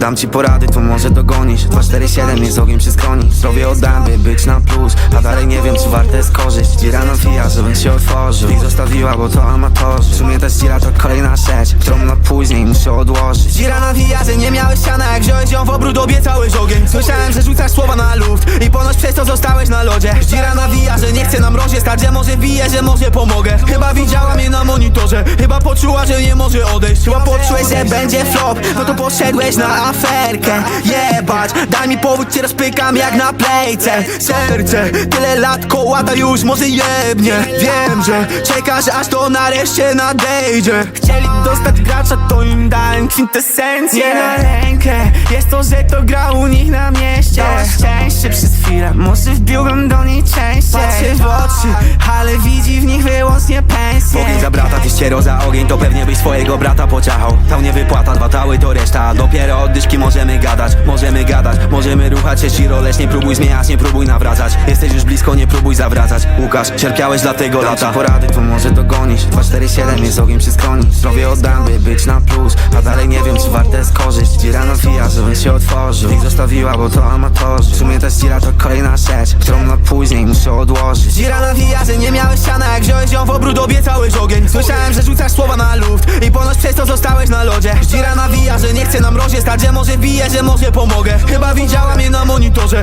Dam ci porady, to może dogonisz. 247 jest ogień przy skroni Zdrowie oddam, by być na plus. A dalej nie wiem, czy warte jest korzyść. Dzira nawija, żebym się otworzył. Ich zostawiła, bo to amatorzy. W sumie ta dzira to kolejna rzecz Którą na później muszę odłożyć. Dzira nawija, że nie miałeś siana. Jak wziąłeś ją w obrót, obiecałeś ogień. Słyszałem, że rzucasz słowa na luft. I ponoć przez to zostałeś na lodzie. Dzira nawija, że nie chce nam mrozie stać Że może bije, że może pomogę. Chyba widziała mnie na monitorze że nie może odejść. Chyba poczułeś, że będzie flop. No to poszedłeś na aferkę. Jebać, daj mi powód, cię rozpykam jak na plejce Serce, tyle lat kołata już może jebnie. Wiem, że czekasz aż to nareszcie nadejdzie. Chcieli dostać gracza, to im dałem kwintesencję. Nie. Na rękę, jest to, że to gra u nich na mieście. Szczęście przez chwilę, może wbiłbym do niej częściej. Patrzę w oczy, ściero za ogień To pewnie byś swojego brata pociachał. Tał nie wypłata, dwa tały to reszta. Dopiero od dyszki możemy gadać Możemy gadać, możemy ruchać się Shiro Lecz nie próbuj zmieniać, nie próbuj nawracać. Jesteś już blisko, nie próbuj zawracać. Łukasz, cierpiałeś dla tego Dam lata. porady, to może dogonisz. 247 jest ogień przy skroni Zdrowie oddam, by być na plus. A dalej nie wiem, czy warte jest korzyść. Dzira nawija, żebym się otworzył. Ich zostawiła, bo to amatorzy. W sumie ta dzira to kolejna rzecz Którą na później muszę odłożyć. Dzira nawija, Słyszałem, że rzucasz słowa na luft I ponoć przez to zostałeś na lodzie. Dzira nawija, że nie chce na mrozie stać Że może bije, że może pomogę. Chyba widziała mnie na monitorze